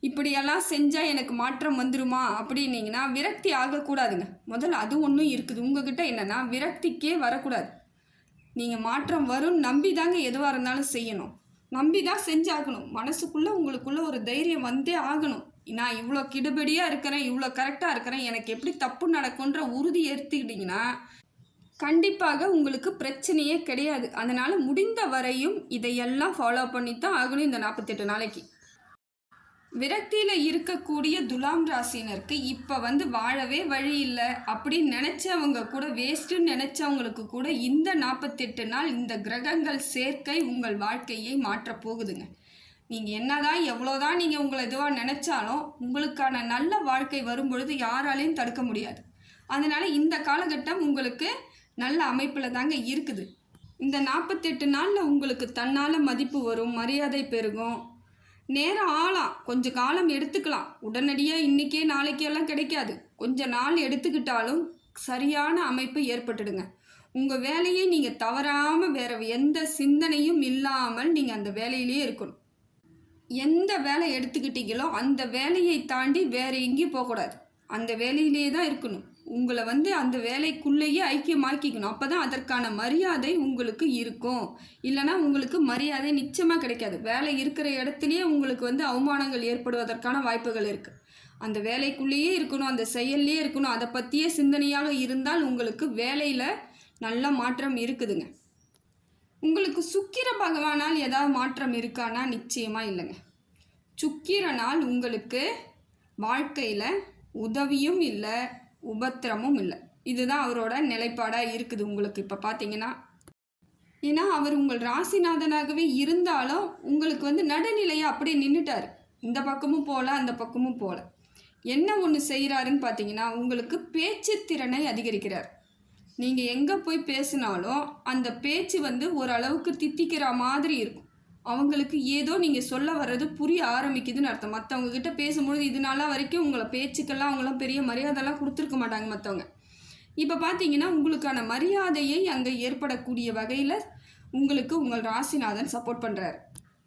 A: இப்படியெல்லாம் செஞ்சால் எனக்கு மாற்றம் வந்துருமா? அப்படின்னீங்கன்னா விரக்தி ஆகக்கூடாதுங்க. முதல்ல அது ஒன்றும் இருக்குது. உங்ககிட்ட என்னென்னா விரக்திக்கே வரக்கூடாது. நீங்கள் மாற்றம் வரும் நம்பி தாங்க எதுவாக இருந்தாலும் செய்யணும். நம்பி தான் செஞ்சாகணும். மனசுக்குள்ளே உங்களுக்குள்ளே ஒரு தைரியம் வந்தே ஆகணும். நான் இவ்வளோ கிடுபடியாக இருக்கிறேன் இவ்வளோ கரெக்டாக இருக்கிறேன் எனக்கு எப்படி தப்பு நடக்குன்ற உறுதி எடுத்துக்கிட்டிங்கன்னா கண்டிப்பாக உங்களுக்கு பிரச்சனையே கிடையாது. அதனால் முடிந்த வரையும் இதையெல்லாம் ஃபாலோ பண்ணி தான் ஆகணும் இந்த நாற்பத்தெட்டு நாளைக்கு. விரக்தியில் இருக்கக்கூடிய துலாம் ராசினருக்கு இப்போ வந்து வாழவே வழி இல்லை அப்படின்னு நினச்சவங்க கூட வேஸ்ட்டுன்னு நினச்சவங்களுக்கு கூட இந்த நாற்பத்தெட்டு நாள் இந்த கிரகங்கள் சேர்க்கை உங்கள் வாழ்க்கையை மாற்றப் போகுதுங்க. நீங்கள் என்னதான் எவ்வளோதான் நீங்கள் உங்களை இதுவாக நினச்சாலும் உங்களுக்கான நல்ல வாழ்க்கை வரும் பொழுது யாராலையும் தடுக்க முடியாது. அதனால் இந்த காலகட்டம் உங்களுக்கு நல்ல அமைப்பில் தாங்க இருக்குது. இந்த நாற்பத்தெட்டு நாளில் உங்களுக்கு தன்னால் மதிப்பு வரும் மரியாதை பெருகும். நேரம் ஆளாம் கொஞ்சம் காலம் எடுத்துக்கலாம். உடனடியாக இன்றைக்கே நாளைக்கெல்லாம் கிடைக்காது. கொஞ்ச நாள் எடுத்துக்கிட்டாலும் சரியான அமைப்பு ஏற்பட்டுடுங்க. உங்கள் வேலையை நீங்கள் தவறாமல் வேறு எந்த சிந்தனையும் இல்லாமல் நீங்கள் அந்த வேலையிலே இருக்கணும். எந்த வேலை எடுத்துக்கிட்டீங்களோ அந்த வேலையை தாண்டி வேறு எங்கேயும் போகக்கூடாது. அந்த வேலையிலே தான் இருக்கணும். உங்களை வந்து அந்த வேலைக்குள்ளேயே ஐக்கியமாக்கிக்கணும். அப்போ தான் அதற்கான மரியாதை உங்களுக்கு இருக்கும். இல்லைனா உங்களுக்கு மரியாதை நிச்சயமாக கிடைக்காது. வேலை இருக்கிற இடத்துலையே உங்களுக்கு வந்து அவமானங்கள் ஏற்படுவதற்கான வாய்ப்புகள் இருக்குது அந்த வேலைக்குள்ளேயே இருக்கணும் அந்த செயல்லையே இருக்கணும். அதை பற்றியே சிந்தனையாக இருந்தால் உங்களுக்கு வேலையில் நல்ல மாற்றம் இருக்குதுங்க. உங்களுக்கு சுக்கிர பகவானால் ஏதாவது மாற்றம் இருக்கானா? நிச்சயமாக இல்லைங்க. சுக்கிரனால் உங்களுக்கு வாழ்க்கையில் உதவியும் இல்லை. உபத்திரமும் இல்லை. இதுதான் அவரோட நிலைப்பாடாக இருக்குது உங்களுக்கு இப்போ பார்த்தீங்கன்னா ஏன்னா அவர் உங்கள் ராசிநாதனாகவே இருந்தாலும் உங்களுக்கு வந்து நடுநிலையாக அப்படியே நின்றுட்டார் இந்த பக்கமும் போகல அந்த பக்கமும் போகல என்ன ஒன்று செய்கிறாருன்னு பார்த்தீங்கன்னா உங்களுக்கு பேச்சு திறனை அதிகரிக்கிறார். நீங்கள் எங்கே போய் பேசினாலும் அந்த பேச்சு வந்து ஓரளவுக்கு தித்திக்கிற மாதிரி இருக்கும். அவங்களுக்கு ஏதோ நீங்கள் சொல்ல வர்றது புரிய ஆரம்பிக்குதுன்னு அர்த்தம். மற்றவங்க கிட்ட பேசும்பொழுது இது நாளாக வரைக்கும் உங்களை பேச்சுக்கெல்லாம் அவங்களாம் பெரிய மரியாதைலாம் கொடுத்துருக்க மாட்டாங்க மற்றவங்க இப்போ பார்த்தீங்கன்னா உங்களுக்கான மரியாதையை அங்கே ஏற்படக்கூடிய வகையில் உங்களுக்கு உங்கள் ராசிநாதன் சப்போர்ட் பண்ணுறாரு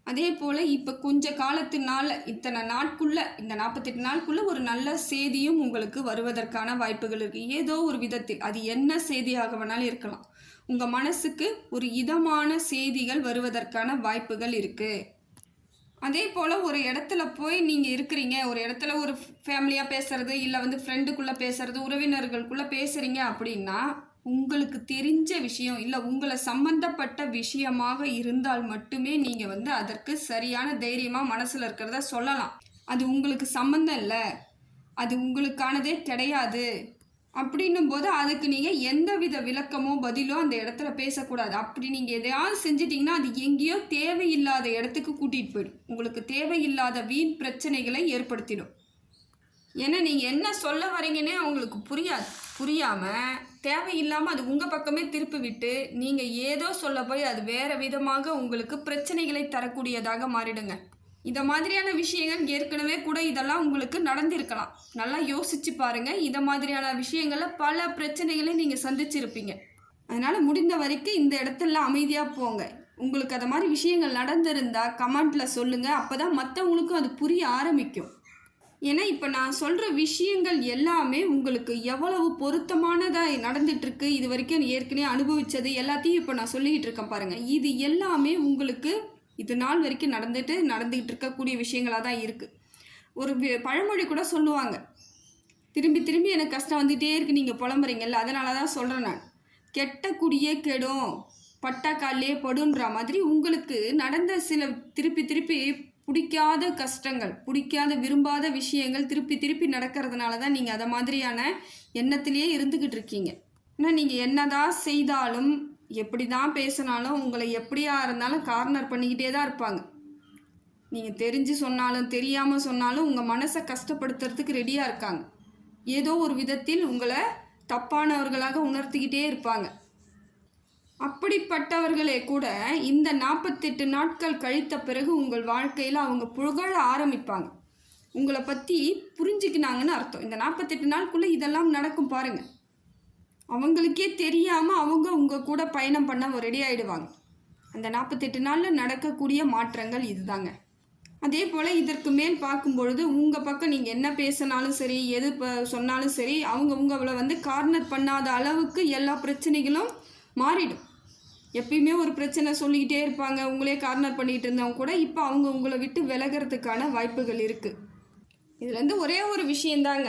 A: அதே போல் இப்போ கொஞ்ச காலத்தினால இத்தனை நாட்குள்ளே இந்த நாற்பத்தெட்டு நாளுக்குள்ளே ஒரு நல்ல செய்தியும் உங்களுக்கு வருவதற்கான வாய்ப்புகள் இருக்குது ஏதோ ஒரு விதத்தில் அது என்ன செய்தியாக வேணாலும் இருக்கலாம். உங்கள் மனசுக்கு ஒரு இதமான செய்திகள் வருவதற்கான வாய்ப்புகள் இருக்குது அதே போல் ஒரு இடத்துல போய் நீங்கள் இருக்கிறீங்க ஒரு இடத்துல ஒரு ஃபேமிலியாக பேசுகிறது இல்லை வந்து ஃப்ரெண்டுக்குள்ளே பேசுகிறது உறவினர்களுக்குள்ளே பேசுகிறீங்க அப்படின்னா உங்களுக்கு தெரிஞ்ச விஷயம் இல்லை உங்களை சம்பந்தப்பட்ட விஷயமாக இருந்தால் மட்டுமே நீங்கள் வந்து அதற்கு சரியான தைரியமாக மனசில் இருக்கிறத சொல்லலாம். அது உங்களுக்கு சம்மந்தம் இல்லை. அது உங்களுக்கானதே கிடையாது. அப்படின்னும் போது அதுக்கு நீங்கள் எந்த வித விளக்கமோ பதிலோ அந்த இடத்துல பேசக்கூடாது. அப்படி நீங்கள் எதையாவது செஞ்சிட்டிங்கன்னா அது எங்கேயோ தேவையில்லாத இடத்துக்கு கூட்டிகிட்டு போயிடும். உங்களுக்கு தேவையில்லாத வீண் பிரச்சனைகளை ஏற்படுத்திடும். ஏன்னா நீங்கள் என்ன சொல்ல வரீங்கன்னே அவங்களுக்கு புரியாது. புரியாமல் தேவையில்லாமல் அது உங்கள் பக்கமே திருப்பி விட்டு நீங்கள் ஏதோ சொல்ல போய் அது வேறு விதமாக உங்களுக்கு பிரச்சனைகளை தரக்கூடியதாக மாறிடுங்க. இந்த மாதிரியான விஷயங்கள் ஏற்கனவே கூட இதெல்லாம் உங்களுக்கு நடந்திருக்கலாம். நல்லா யோசிச்சு பாருங்க. இந்த மாதிரியான விஷயங்களில் பல பிரச்சனைகளை நீங்கள் சந்திச்சிருப்பீங்க. அதனால் முடிந்த வரைக்கும் இந்த இடத்துல அமைதியாக போங்க. உங்களுக்கு அது மாதிரி விஷயங்கள் நடந்திருந்தா கமெண்ட்டில் சொல்லுங்கள் அப்போ தான் மற்றவங்களுக்கும் அது புரிய ஆரம்பிக்கும். ஏன்னா இப்போ நான் சொல்கிற விஷயங்கள் எல்லாமே உங்களுக்கு எவ்வளவு பொருத்தமானதாக நடந்துட்டுருக்கு இது வரைக்கும் ஏற்கனவே அனுபவித்தது எல்லாத்தையும் இப்போ நான் சொல்லிக்கிட்டு இருக்கேன் பாருங்கள் இது எல்லாமே உங்களுக்கு இது நாள் வரைக்கும் நடந்துட்டு நடந்துக்கிட்டு இருக்கக்கூடிய விஷயங்களாக தான் இருக்குது ஒரு பழமொழி கூட சொல்லுவாங்க. திரும்பி திரும்பி எனக்கு கஷ்டம் வந்துகிட்டே இருக்குது நீங்கள் புலம்புறீங்கல்ல அதனால தான் சொல்கிறேன் நான். கெட்ட குடியே கெடும் பட்டா காலிலே படுன்ற மாதிரி உங்களுக்கு நடந்த சில திருப்பி திருப்பி பிடிக்காத கஷ்டங்கள் பிடிக்காத விரும்பாத விஷயங்கள் திருப்பி திருப்பி நடக்கிறதுனால தான் நீங்கள் அதை மாதிரியான எண்ணத்திலேயே இருந்துக்கிட்டு இருக்கீங்க. ஆனால் நீங்கள் என்னதான் செய்தாலும் எப்படி தான் பேசினாலும் உங்களை எப்படியா இருந்தாலும் கார்னர் பண்ணிக்கிட்டே தான் இருப்பாங்க. நீங்கள் தெரிஞ்சு சொன்னாலும் தெரியாமல் சொன்னாலும் உங்கள் மனசை கஷ்டப்படுத்துறதுக்கு ரெடியாக இருக்காங்க. ஏதோ ஒரு விதத்தில் உங்களை தப்பானவர்களாக உணர்த்திக்கிட்டே இருப்பாங்க. அப்படிப்பட்டவர்களே கூட இந்த நாற்பத்தெட்டு நாட்கள் கழித்த பிறகு உங்கள் வாழ்க்கையில் அவங்க புகழ ஆரம்பிப்பாங்க. உங்களை பற்றி புரிஞ்சுக்கினாங்கன்னு அர்த்தம். இந்த நாற்பத்தெட்டு நாளுக்குள்ளே இதெல்லாம் நடக்கும் பாருங்கள் அவங்களுக்கே தெரியாமல் அவங்க உங்கள் கூட பயணம் பண்ண ரெடி ஆகிடுவாங்க அந்த நாற்பத்தெட்டு நாளில் நடக்கக்கூடிய மாற்றங்கள் இதுதாங்க. அதே போல் இதற்கு மேல் பார்க்கும்பொழுது உங்கள் பக்கம் நீங்கள் என்ன பேசினாலும் சரி எது ப சொன்னாலும் சரி அவங்க உங்களை வந்து கார்னர் பண்ணாத அளவுக்கு எல்லா பிரச்சனைகளும் மாறிடும். எப்பயுமே ஒரு பிரச்சனை சொல்லிக்கிட்டே இருப்பாங்க. உங்களே கார்னர் பண்ணிகிட்டு இருந்தவங்க கூட இப்போ அவங்க உங்களை விட்டு விலகிறதுக்கான வாய்ப்புகள் இருக்குது இதுலேருந்து ஒரே ஒரு விஷயந்தாங்க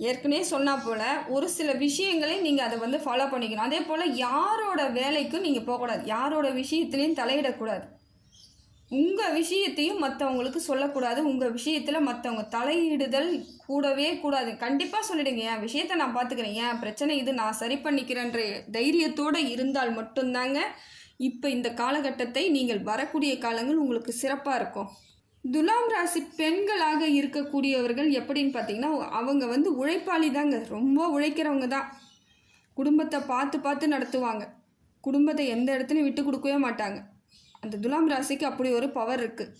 A: ஏற்கனவே சொன்னால் போல் ஒரு சில விஷயங்களை நீங்கள் அதை வந்து ஃபாலோ பண்ணிக்கணும். அதே போல் யாரோட வேலைக்கும் நீங்கள் போகக்கூடாது யாரோட விஷயத்துலையும் தலையிடக்கூடாது. உங்கள் விஷயத்தையும் மற்றவங்களுக்கு சொல்லக்கூடாது. உங்கள் விஷயத்தில் மற்றவங்க தலையிடுதல் கூடவே கூடாது. கண்டிப்பாக சொல்லிடுங்க. என் விஷயத்தை நான் பார்த்துக்கிறேன் என் பிரச்சனை இது. நான் சரி பண்ணிக்கிறேன்ற தைரியத்தோடு இருந்தால் மட்டும்தாங்க. இப்போ இந்த காலகட்டத்தை நீங்கள் வரக்கூடிய காலங்கள் உங்களுக்கு சிறப்பாக இருக்கும். துலாம் ராசி பெண்களாக இருக்கக்கூடியவர்கள் எப்படின்னு பார்த்தீங்கன்னா அவங்க வந்து உழைப்பாளி தாங்க. ரொம்ப உழைக்கிறவங்க தான். குடும்பத்தை பார்த்து பார்த்து நடத்துவாங்க. குடும்பத்தை எந்த இடத்துலையும் விட்டு கொடுக்கவே மாட்டாங்க. அந்த துலாம் ராசிக்கு அப்படி ஒரு பவர் இருக்குது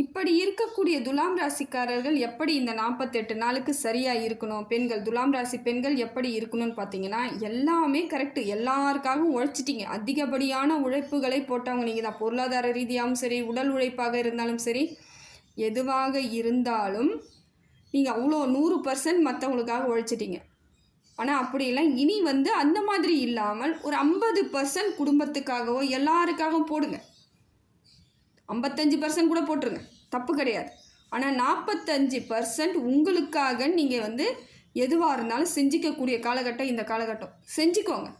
A: இப்படி இருக்கக்கூடிய துலாம் ராசிக்காரர்கள் எப்படி இந்த நாற்பத்தெட்டு நாளுக்கு சரியாக இருக்கணும்? பெண்கள் துலாம் ராசி பெண்கள் எப்படி இருக்கணும்னு பார்த்தீங்கன்னா எல்லாமே கரெக்டு எல்லாருக்காகவும் உழைச்சிட்டிங்க. அதிகப்படியான உழைப்புகளை போட்டவங்க நீங்கள் தான். பொருளாதார ரீதியாகவும் சரி உடல் உழைப்பாக இருந்தாலும் சரி எதுவாக இருந்தாலும் நீங்கள் அவ்வளோ நூறு பர்சன்ட் மற்றவங்களுக்காக உழைச்சிட்டிங்க. ஆனால் அப்படியெல்லாம் இனி வந்து அந்த மாதிரி இல்லாமல் ஒரு ஐம்பது பர்சன்ட் குடும்பத்துக்காகவோ எல்லாருக்காகவும் போடுங்க. ஐம்பத்தஞ்சு பர்சன்ட் கூட போட்டுருங்க. தப்பு கிடையாது. ஆனால் நாற்பத்தஞ்சு பர்சன்ட் உங்களுக்காக நீங்கள் வந்து எதுவாக இருந்தாலும் செஞ்சிக்கக்கூடிய காலகட்டம் இந்த காலகட்டம். செஞ்சுக்கோங்க.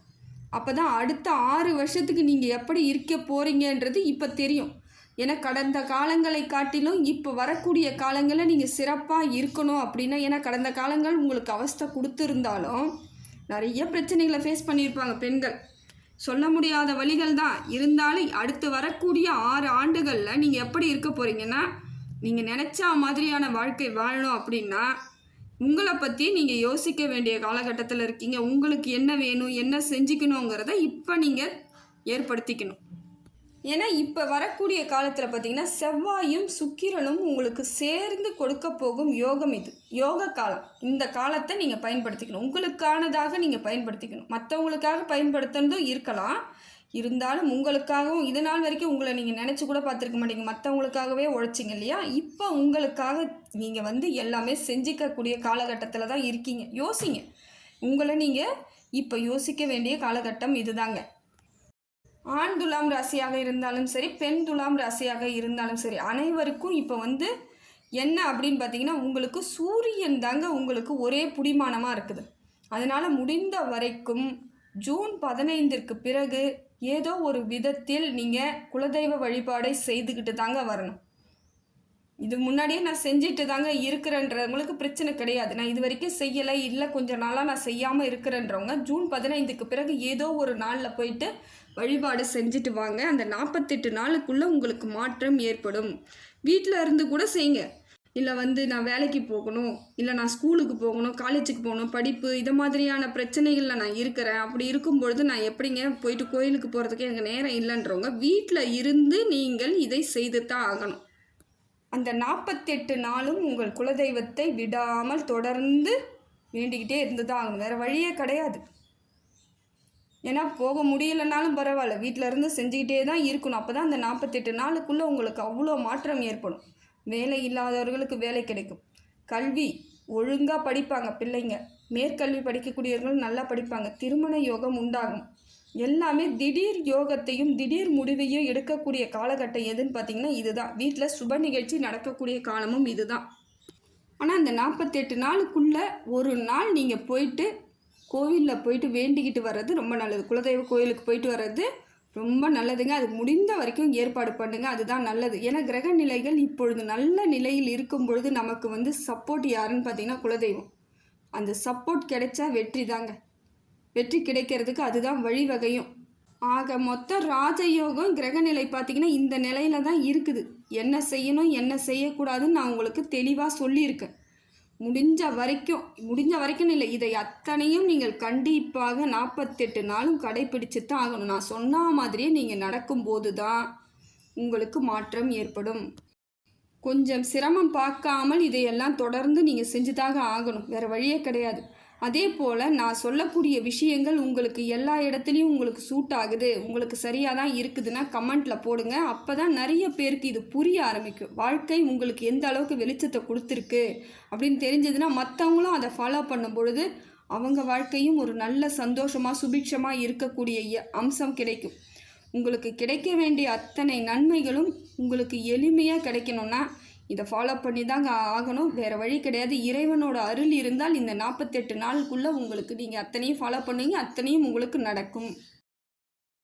A: அப்போ தான் அடுத்த ஆறு வருஷத்துக்கு நீங்கள் எப்படி இருக்க போகிறீங்கன்றது இப்போ தெரியும். ஏன்னா கடந்த காலங்களை காட்டிலும் இப்போ வரக்கூடிய காலங்களில் நீங்கள் சிறப்பாக இருக்கணும் அப்படின்னா ஏன்னா கடந்த காலங்கள் உங்களுக்கு அவஸ்தை கொடுத்துருந்தாலும் நிறைய பிரச்சனைகளை ஃபேஸ் பண்ணியிருப்பாங்க பெண்கள். சொல்ல முடியாத வழிகள் தான். இருந்தாலும் அடுத்து வரக்கூடிய ஆறு ஆண்டுகளில் நீங்கள் எப்படி இருக்க போகிறீங்கன்னா நீங்கள் நினச்ச மாதிரியான வாழ்க்கை வாழணும் அப்படின்னா உங்களை பற்றி நீங்கள் யோசிக்க வேண்டிய காலகட்டத்தில் இருக்கீங்க. உங்களுக்கு என்ன வேணும் என்ன செஞ்சுக்கணுங்கிறத இப்போ நீங்கள் ஏற்படுத்திக்கணும். ஏன்னா இப்போ வரக்கூடிய காலத்தில் பார்த்தீங்கன்னா செவ்வாயும் சுக்கிரனும் உங்களுக்கு சேர்ந்து கொடுக்க போகும் யோகம் இது. யோக காலம். இந்த காலத்தை நீங்கள் பயன்படுத்திக்கணும். உங்களுக்கானதாக நீங்கள் பயன்படுத்திக்கணும். மற்றவங்களுக்காக பயன்படுத்தினதும் இருக்கலாம். இருந்தாலும் உங்களுக்காகவும் இது நாள் வரைக்கும் உங்களை நீங்கள் நினச்சி கூட பார்த்துருக்க மாட்டீங்க. மற்றவங்களுக்காகவே உழைச்சிங்க இல்லையா? இப்போ உங்களுக்காக நீங்கள் வந்து எல்லாமே செஞ்சிக்கக்கூடிய காலகட்டத்தில் தான் இருக்கீங்க. யோசிங்க. உங்களை நீங்கள் இப்போ யோசிக்க வேண்டிய காலகட்டம் இதுதாங்க. ஆண் துலாம் ராசியாக இருந்தாலும் சரி பெண் துலாம் ராசியாக இருந்தாலும் சரி அனைவருக்கும் இப்போ வந்து என்ன அப்படின்னு பார்த்தீங்கன்னா உங்களுக்கு சூரியன் தாங்க உங்களுக்கு ஒரே புடிமானமாக இருக்குது. அதனால் முடிந்த வரைக்கும் ஜூன் பதினைந்திற்கு பிறகு ஏதோ ஒரு விதத்தில் நீங்கள் குலதெய்வ வழிபாடை செய்துக்கிட்டு தாங்க வரணும். இது முன்னாடியே நான் செஞ்சுட்டு தாங்க இருக்கிறேன்றவங்களுக்கு பிரச்சனை கிடையாது. நான் இது வரைக்கும் செய்யலை இல்லை கொஞ்ச நாளாக நான் செய்யாமல் இருக்கிறேன்றவங்க ஜூன் பதினைந்துக்கு பிறகு ஏதோ ஒரு நாளில் போயிட்டு வழிபாடு செஞ்சுட்டு வாங்க. அந்த நாற்பத்தெட்டு நாளுக்குள்ளே உங்களுக்கு மாற்றம் ஏற்படும். வீட்டில் இருந்து கூட செய்யுங்க. இல்லை வந்து நான் வேலைக்கு போகணும் இல்லை நான் ஸ்கூலுக்கு போகணும் காலேஜுக்கு போகணும் படிப்பு இது மாதிரியான பிரச்சனைகளில் நான் இருக்கிறேன். அப்படி இருக்கும் பொழுது நான் எப்படிங்க போயிட்டு கோயிலுக்கு போகிறதுக்கு எனக்கு நேரம் இல்லைன்றவங்க வீட்டில் இருந்து நீங்கள் இதை செய்து தான் ஆகணும். அந்த நாற்பத்தெட்டு நாளும் உங்கள் குலதெய்வத்தை விடாமல் தொடர்ந்து வேண்டிக்கிட்டே இருந்து தான் ஆகணும். வேறு வழியே கிடையாது. ஏன்னா போக முடியலனாலும் பரவாயில்ல. வீட்டில் இருந்து செஞ்சுக்கிட்டே தான் இருக்கணும். அப்போ தான் அந்த நாற்பத்தெட்டு நாளுக்குள்ளே உங்களுக்கு அவ்வளோ மாற்றம் ஏற்படும். வேலை இல்லாதவர்களுக்கு வேலை கிடைக்கும். கல்வி ஒழுங்காக படிப்பாங்க பிள்ளைங்க. மேற்கல்வி படிக்கக்கூடியவர்கள் நல்லா படிப்பாங்க. திருமண யோகம் உண்டாகும். எல்லாமே திடீர் யோகத்தையும் திடீர் முடிவையும் எடுக்கக்கூடிய காலகட்டம் எதுன்னு பார்த்தீங்கன்னா இதுதான். வீட்டில் சுப நிகழ்ச்சி நடக்கக்கூடிய காலமும் இதுதான். ஆனால் அந்த நாற்பத்தெட்டு நாளுக்குள்ளே ஒரு நாள் நீங்கள் போயிட்டு கோவிலில் போயிட்டு வேண்டிக்கிட்டு வர்றது ரொம்ப நல்லது. குலதெய்வ கோயிலுக்கு போயிட்டு வர்றது ரொம்ப நல்லதுங்க. அது முடிந்த வரைக்கும் ஏற்பாடு பண்ணுங்க. அதுதான் நல்லது. ஏன்னா கிரக நிலைகள் இப்பொழுது நல்ல நிலையில் இருக்கும் பொழுது நமக்கு வந்து சப்போர்ட் யாருன்னு பார்த்தீங்கன்னா குலதெய்வம். அந்த சப்போர்ட் கிடைச்சா வெற்றி தாங்க. வெற்றி கிடைக்கிறதுக்கு அதுதான் வழிவகையும் ஆக மொத்த ராஜயோகம் கிரகநிலை பார்த்தீங்கன்னா இந்த நிலையில தான் இருக்குது. என்ன செய்யணும் என்ன செய்யக்கூடாதுன்னு நான் உங்களுக்கு தெளிவாக சொல்லியிருக்கேன். முடிஞ்ச வரைக்கும் முடிஞ்ச வரைக்கும் இல்லை. இதை அத்தனையும் நீங்கள் கண்டிப்பாக நாற்பத்தெட்டு நாளும் கடைப்பிடிச்சு தான் ஆகணும். நான் சொன்ன மாதிரியே நீங்கள் நடக்கும்போது தான் உங்களுக்கு மாற்றம் ஏற்படும். கொஞ்சம் சிரமம் பார்க்காமல் இதையெல்லாம் தொடர்ந்து நீங்கள் செஞ்சுதாக ஆகணும். வேறு வழியே கிடையாது. அதே போல் நான் சொல்லக்கூடிய விஷயங்கள் உங்களுக்கு எல்லா இடத்துலையும் உங்களுக்கு சூட் ஆகுது உங்களுக்கு சரியாக தான் இருக்குதுன்னா கமெண்ட்டில் போடுங்க. அப்போ தான் நிறைய பேருக்கு இது புரிய ஆரம்பிக்கும். வாழ்க்கை உங்களுக்கு எந்த அளவுக்கு வெளிச்சத்தை கொடுத்துருக்கு அப்படின்னு தெரிஞ்சதுன்னா மற்றவங்களும் அதை ஃபாலோ பண்ணும் பொழுது அவங்க வாழ்க்கையும் ஒரு நல்ல சந்தோஷமாக சுபிக்ஷமாக இருக்கக்கூடிய அம்சம் கிடைக்கும். உங்களுக்கு கிடைக்க வேண்டிய அத்தனை நன்மைகளும் உங்களுக்கு எளிமையாக கிடைக்கணும்னா இதை ஃபாலோ பண்ணி தாங்க ஆகணும். வேறு வழி கிடையாது. இறைவனோட அருள் இருந்தால் இந்த நாற்பத்தெட்டு நாளுக்குள்ளே உங்களுக்கு நீங்கள் அத்தனையும் ஃபாலோ பண்ணுவீங்க. அத்தனையும் உங்களுக்கு நடக்கும்.